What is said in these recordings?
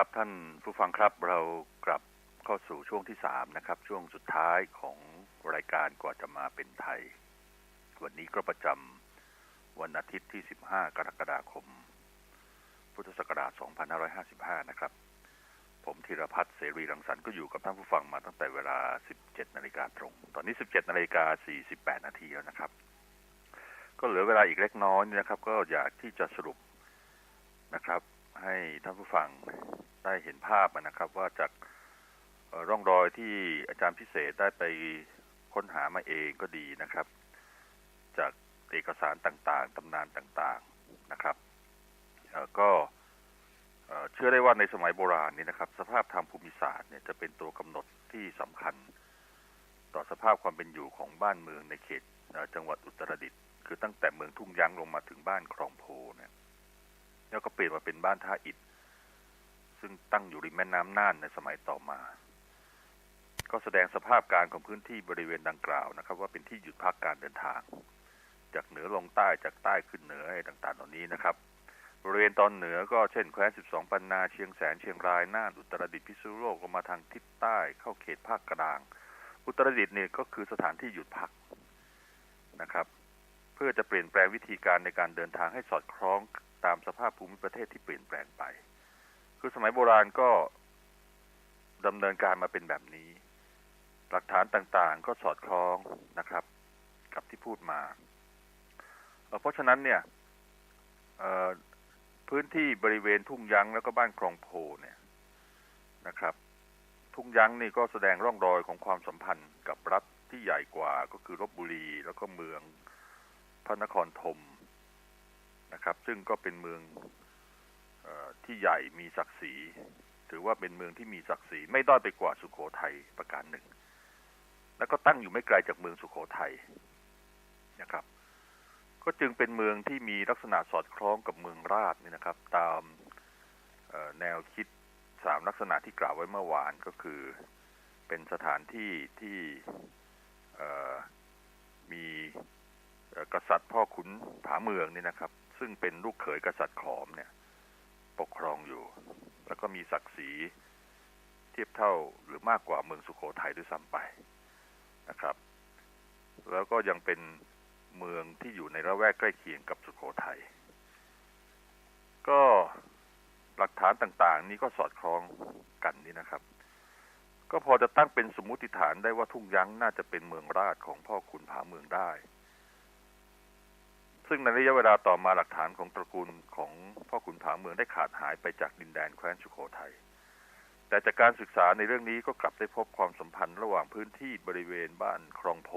ครับท่านผู้ฟังครับเรากลับเข้าสู่ช่วงที่สามนะครับ ช่วงสุดท้ายของรายการกว่าจะมาเป็นไทย วันนี้ก็ประจำวันอาทิตย์ที่ 15 กรกฎาคม พุทธศักราช 2555 นะครับ ผมธีรพัฒน์เสรีรังสรรค์ก็อยู่กับท่านผู้ฟังมาตั้งแต่เวลา 17 นาฬิกาตรง ตอนนี้ 17 นาฬิกา 48 นาทีแล้วนะครับ ก็เหลือเวลาอีกเล็กน้อยนะครับ ก็อยากที่จะสรุปนะครับ ให้ท่านผู้ฟังได้เห็นภาพนะครับ ว่าจากร่องรอยที่อาจารย์พิเศษได้ไปค้นหามาเองก็ดีนะครับ จากเอกสารต่างๆตำนานต่างๆนะครับก็เชื่อได้ว่าในสมัยโบราณนี้นะครับ สภาพทางภูมิศาสตร์เนี่ยจะเป็นตัวกำหนดที่สำคัญ ต่อสภาพความเป็นอยู่ของบ้านเมืองในเขตจังหวัดอุตรดิตถ์คือตั้งแต่เมืองทุ่งยั้งลงมาถึงบ้านคลองโพเนี่ย แล้วก็เปลี่ยนมาเป็นบ้านท่าอิฐ ซึ่งตั้งอยู่ริมแม่น้ำน่านในสมัยต่อมา ก็แสดงสภาพการของพื้นที่บริเวณดังกล่าวนะครับ ว่าเป็นที่หยุดพักการเดินทาง จากเหนือลงใต้จากใต้ขึ้นเหนืออะไรต่างๆ เหล่านี้นะครับบริเวณตอนเหนือก็เช่นแคว้น 12 ปันนาเชียงแสนเชียงรายน่านอุตรดิตถ์พิษณุโลกลงมาทางทิศใต้เข้าเขตภาคกลาง อุตรดิตถ์เนี่ยก็คือสถานที่หยุดพักนะครับ เพื่อจะเปลี่ยนแปลงวิธีการในการเดินทางให้สอดคล้อง ตามสภาพภูมิประเทศที่เปลี่ยนแปลงไป คือสมัยโบราณก็ดำเนินการมาเป็นแบบนี้ หลักฐานต่างๆ ก็สอดคล้องนะครับ กับที่พูดมา เพราะฉะนั้นเนี่ยพื้นที่บริเวณทุ่งยั้งแล้วก็บ้านคลองโพเนี่ยนะครับ ทุ่งยั้งนี่ก็แสดงร่องรอยของความสัมพันธ์กับรัฐที่ใหญ่กว่าก็คือลบบุรีแล้วก็เมืองพระนครธม นะครับ ซึ่งก็เป็นเมืองที่ใหญ่มีศักดิ์ศรี ถือว่าเป็นเมืองที่มีศักดิ์ศรีไม่ด้อยไปกว่าสุขโขทัยประการหนึ่ง แล้วก็ตั้งอยู่ไม่ไกลจากเมืองสุขโขทัยนะครับ ก็จึงเป็นเมืองที่มีลักษณะสอดคล้องกับเมืองราชนี่นะครับ ตามแนวคิดสามลักษณะที่กล่าวไว้เมื่อวานก็คือ เป็นสถานที่ที่มีกษัตริย์พ่อขุนผาเมืองนี่นะครับ ซึ่งเป็นลูกเขยกษัตริย์ขอมเนี่ย ปกครองอยู่ แล้วก็มีศักดิ์ศรีเทียบเท่าหรือมากกว่าเมืองสุโขทัยด้วยซ้ำไปนะครับ แล้วก็ยังเป็นเมืองที่อยู่ในระแวกใกล้เคียงกับสุโขทัยก็หลักฐานต่างๆ นี้ก็สอดคล้องกันนี่นะครับ ก็พอจะตั้งเป็นสมมุติฐานได้ว่าทุ่งยั้งน่าจะเป็นเมืองราชของพ่อคุณผาเมืองได้ ซึ่งในระยะเวลาต่อมาหลักฐานของตระกูลของพ่อขุนผาเมืองได้ขาดหายไปจากดินแดนแคว้นสุโขทัย แต่จากการศึกษาในเรื่องนี้ก็กลับได้พบความสัมพันธ์ระหว่างพื้นที่บริเวณบ้านคลองโพ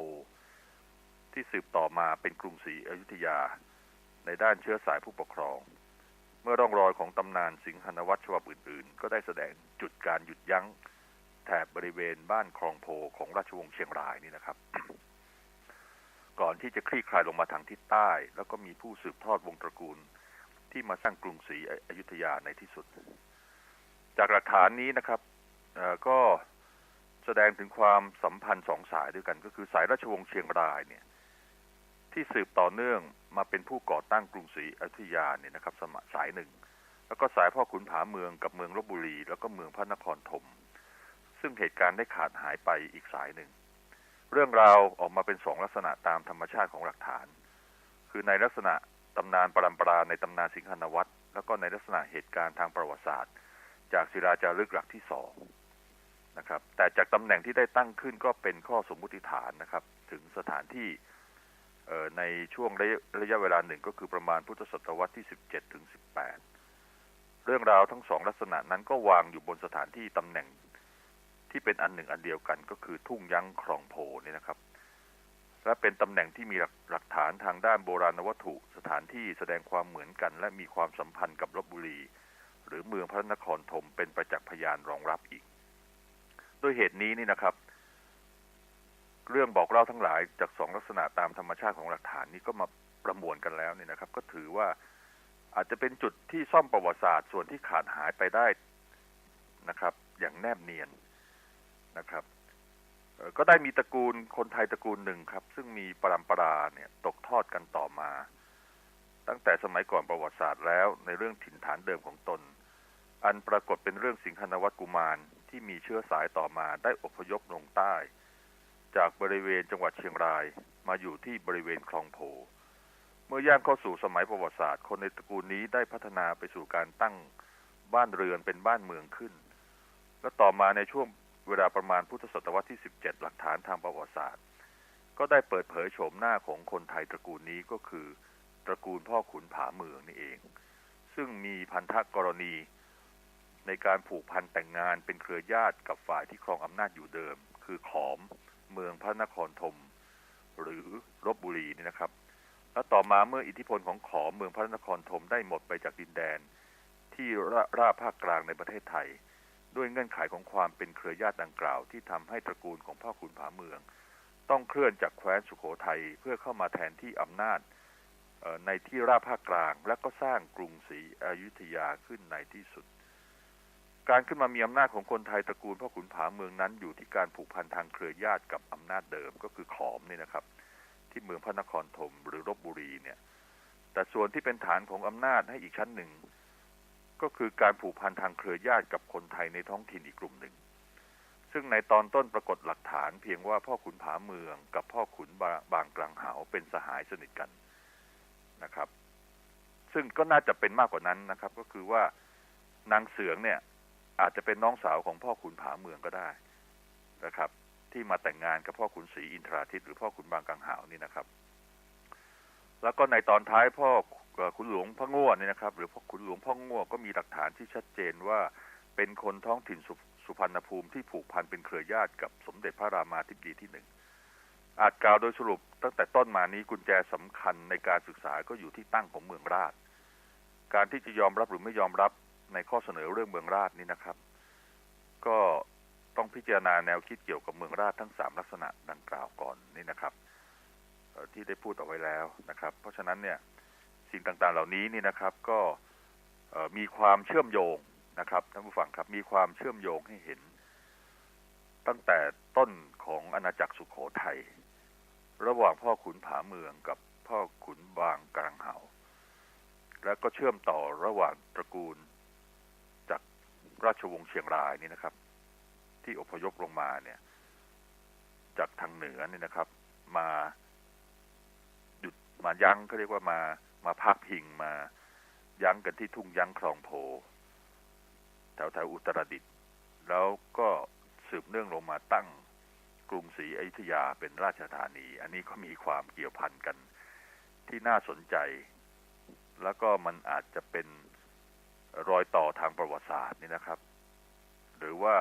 ที่สืบต่อมาเป็นกรุงศรีอยุธยา ในด้านเชื้อสายผู้ปกครอง เมื่อร่องรอยของตำนานสิงหนวัตฉบับอื่นๆ ก็ได้แสดงจุดการหยุดยั้งแถบบริเวณบ้านคลองโพของราชวงศ์เชียงรายนี่นะครับ ก่อนที่จะคลี่คลายลงมาทางทิศใต้ แล้วก็มีผู้สืบทอดวงตระกูล ที่มาสร้างกรุงศรีอยุธยาในที่สุด จากหลักฐานนี้นะครับก็แสดงถึงความสัมพันธ์สองสายด้วยกัน ก็คือสายราชวงศ์เชียงรายเนี่ย ที่สืบต่อเนื่องมาเป็นผู้ก่อตั้งกรุงศรีอยุธยาเนี่ยนะครับสมัยสายหนึ่ง แล้วก็สายพ่อขุนผาเมืองกับเมืองลบบุรี แล้วก็เมืองพระนครธมซึ่งเหตุการณ์ได้ขาดหายไปอีกสายหนึ่ง เรื่องราวออกมาเป็นสองลักษณะตามธรรมชาติของหลักฐาน คือในลักษณะตำนานปรำปราในตำนานสิงหนวัตรแล้วก็ในลักษณะเหตุการณ์ทางประวัติศาสตร์ จากศิราจารึกหลักที่สองนะครับ แต่จากตำแหน่งที่ได้ตั้งขึ้นก็เป็นข้อสมมุติฐานนะครับ ถึงสถานที่ในช่วงระยะเวลาหนึ่งก็คือประมาณพุทธศตวรรษที่สิบเจ็ดถึงสิบแปดเรื่องราวทั้งสองลักษณะนั้นก็วางอยู่บนสถานที่ตำแหน่ง ที่เป็นอันหนึ่งอันเดียวกันก็คือทุ่งยั้งคลองโพนี่นะครับ และเป็นตำแหน่งที่มีหลักฐานทางด้านโบราณวัตถุ สถานที่แสดงความเหมือนกัน และมีความสัมพันธ์กับลบบุรี หรือเมืองพระนครธมเป็นประจักษ์พยานรองรับอีก ด้วยเหตุนี้นี่นะครับ เรื่องบอกเล่าทั้งหลายจากสองลักษณะตามธรรมชาติของหลักฐานนี้ก็มาประมวลกันแล้วนี่นะครับ ก็ถือว่าอาจจะเป็นจุดที่ซ่อมประวัติศาสตร์ส่วนที่ขาดหายไปได้นะครับ อย่างแนบเนียน นะครับก็ได้มีตระกูลคนไทยตระกูลหนึ่งครับ ซึ่งมีปรำปราเนี่ยตกทอดกันต่อมา ตั้งแต่สมัยก่อนประวัติศาสตร์แล้ว ในเรื่องถิ่นฐานเดิมของตน อันปรากฏเป็นเรื่องสิงหนวัตกุมารที่มีเชื้อสายต่อมาได้อพยพลงใต้ จากบริเวณจังหวัดเชียงรายมาอยู่ที่บริเวณคลองโพเมื่อย่างเข้าสู่สมัยประวัติศาสตร์ คนในตระกูลนี้ได้พัฒนาไปสู่การตั้งบ้านเรือนเป็นบ้านเมืองขึ้น และต่อมาในช่วง เวลาประมาณพุทธศตวรรษที่ 17 หลักฐานทางประวัติศาสตร์ ก็ได้เปิดเผยโฉมหน้าของคนไทยตระกูลนี้ก็คือ ตระกูลพ่อขุนผาเมืองนี่เอง ซึ่งมีพันธกรณี ในการผูกพันแต่งงานเป็นเครือญาติกับฝ่ายที่ครองอำนาจอยู่เดิม คือขอมเมืองพระนครธมหรือรบบุรีนี่นะครับและต่อมาเมื่ออิทธิพลของขอมเมืองพระนครธมได้หมดไปจากดินแดน ที่ราบภาคกลางในประเทศไทย ด้วยเงื่อนไขของความเป็นเครือญาติดังกล่าว ที่ทำให้ตระกูลของพ่อขุนผาเมือง ต้องเคลื่อนจากแคว้นสุโขทัยเพื่อเข้ามาแทนที่อำนาจในที่ราบภาคกลาง และก็สร้างกรุงศรีอยุธยาขึ้นในที่สุด การขึ้นมามีอำนาจของคนไทยตระกูลพ่อขุนผาเมืองนั้นอยู่ที่การผูกพันทางเครือญาติกับอำนาจเดิมก็คือขอมนี่นะครับ ที่เมืองพระนครธมหรือรบบุรีเนี่ย แต่ส่วนที่เป็นฐานของอำนาจให้อีกชั้นหนึ่ง ก็คือการผูกพันทางเครือญาติกับคนไทยในท้องถิ่นอีกกลุ่มหนึ่ง ซึ่งในตอนต้นปรากฏหลักฐานเพียงว่าพ่อขุนผาเมืองกับพ่อขุนบางกลางหาวเป็นสหายสนิทกันนะครับ ซึ่งก็น่าจะเป็นมากกว่านั้นนะครับ ก็คือว่านางเสืองเนี่ยอาจจะเป็นน้องสาวของพ่อขุนผาเมืองก็ได้นะครับ ที่มาแต่งงานกับพ่อขุนศรีอินทราทิตหรือพ่อขุนบางกังหาวนี่นะครับ แล้วก็ในตอนท้ายพ่อ ขุนหลวงพ่อง่วนี่นะครับ หรือพ่อขุนหลวงพ่อง่วก็มีหลักฐานที่ชัดเจนว่าเป็นคนท้องถิ่นสสุพรรณภูมิที่ผูกพันเป็นเครือญาติกับสมเด็จพระรามาธิบดีที่หนึ่งอาจกล่าวโดยสรุปตั้งแต่ต้นมานี้กุญแจสำคัญในการศึกษาก็อยู่ที่ตั้งของเมืองราช การที่จะยอมรับหรือไม่ยอมรับในข้อเสนอเรื่องเมืองราชนี้นะครับ ก็ต้องพิจารณาแนวคิดเกี่ยวกับเมืองราชทั้งสามลักษณะดังกล่าวก่อนนี่นะครับที่ได้พูดเอาไว้แล้วนะครับ เพราะฉะนั้นเนี่ย สิ่งต่างๆ เหล่านี้นี่นะครับ ก็มีความเชื่อมโยงนะครับท่านผู้ฟังครับ มีความเชื่อมโยงให้เห็น ตั้งแต่ต้นของอาณาจักรสุขโขทยัยระหว่างพ่อขุนผาเมืองกับพ่อขุนบางกลางเหาแล้วก็เชื่อมต่อระหว่างตระกูล จากราชวงศ์เชียงรายนี่นะครับ ที่อพยพลงมาเนี่ย จากทางเหนือนี่นะครับ มาหยุดมายั้งเขาเรียกว่ามา มาพักพิงมายั้งกันที่ทุ่งยั้งคลองโพแถวแถวอุตรดิตถ์แล้วก็สืบเนื่องลงมาตั้งกรุงศรีอยุธยาเป็นราชธานี อันนี้ก็มีความเกี่ยวพันกันที่น่าสนใจ แล้วก็มันอาจจะเป็นรอยต่อทางประวัติศาสตร์นี่นะครับ หรือว่า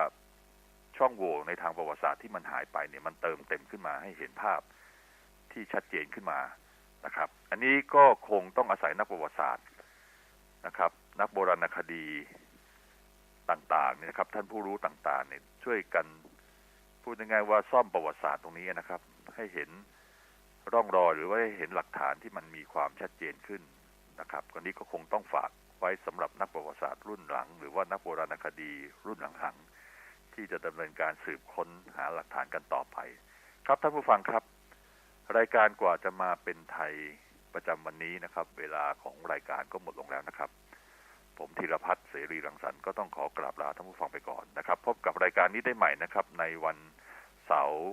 ช่องโหว่ในทางประวัติศาสตร์ที่มันหายไปเนี่ยมันเติมเต็มขึ้นมาให้เห็นภาพที่ชัดเจนขึ้นมา นะครับ อันนี้ก็คงต้องอาศัยนักประวัติศาสตร์นะครับ นักโบราณคดีต่างๆเนี่ยนะครับท่านผู้รู้ต่างๆเนี่ยช่วยกันพูดยังไงว่าซ่อมประวัติศาสตร์ตรงนี้นะครับ ให้เห็นร่องรอยหรือว่าให้เห็นหลักฐานที่มันมีความชัดเจนขึ้นนะครับอันนี้ก็คงต้องฝากไว้สำหรับนักประวัติศาสตร์รุ่นหลัง หรือว่านักโบราณคดีรุ่นหลังๆที่จะดำเนินการสืบค้นหาหลักฐานกันต่อไป ครับท่านผู้ฟังครับ รายการกว่าจะมาเป็นไทยประจำวันนี้นะครับ เวลาของรายการก็หมดลงแล้วนะครับ ผมธีรพัฒน์เสรีรังสรรค์ก็ต้องขอกราบลาท่านผู้ฟังไปก่อนนะครับ พบกับรายการนี้ได้ใหม่นะครับ ในวันเสาร์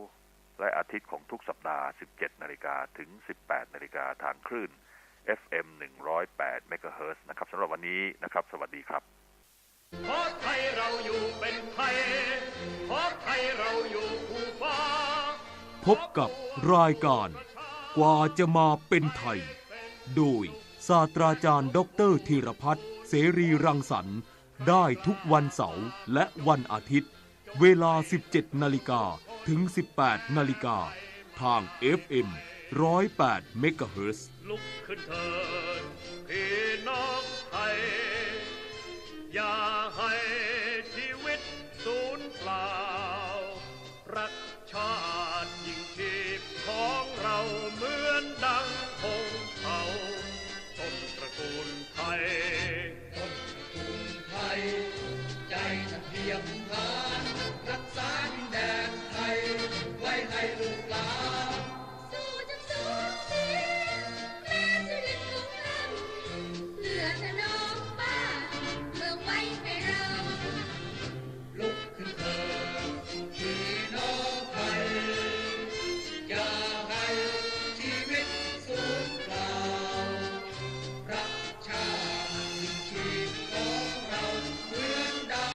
และอาทิตย์ของทุกสัปดาห์ 17 นาฬิกาถึง 18 นาฬิกาทางคลื่น FM 108เมกะเฮิร์นะครับสำหรับวันนี้นะครับ สวัสดีครับเพราะไทยเราอยู่เป็นไทยเพราะไทยเราอยู่ผู้ฟ้า พบกับรายการ กว่าจะมาเป็นไทย โดยศาสตราจารย์ดรธีรพัฒน์เสรีรังสรรค์ได้ทุกวันเสาร์และวันอาทิตย์ เวลา 17 นาฬิกาถึง 18 นาฬิกา ทาง FM 108เมกะเฮิรตซ์ลุกขึ้นเถิดพี่น้องไทยอย่าให้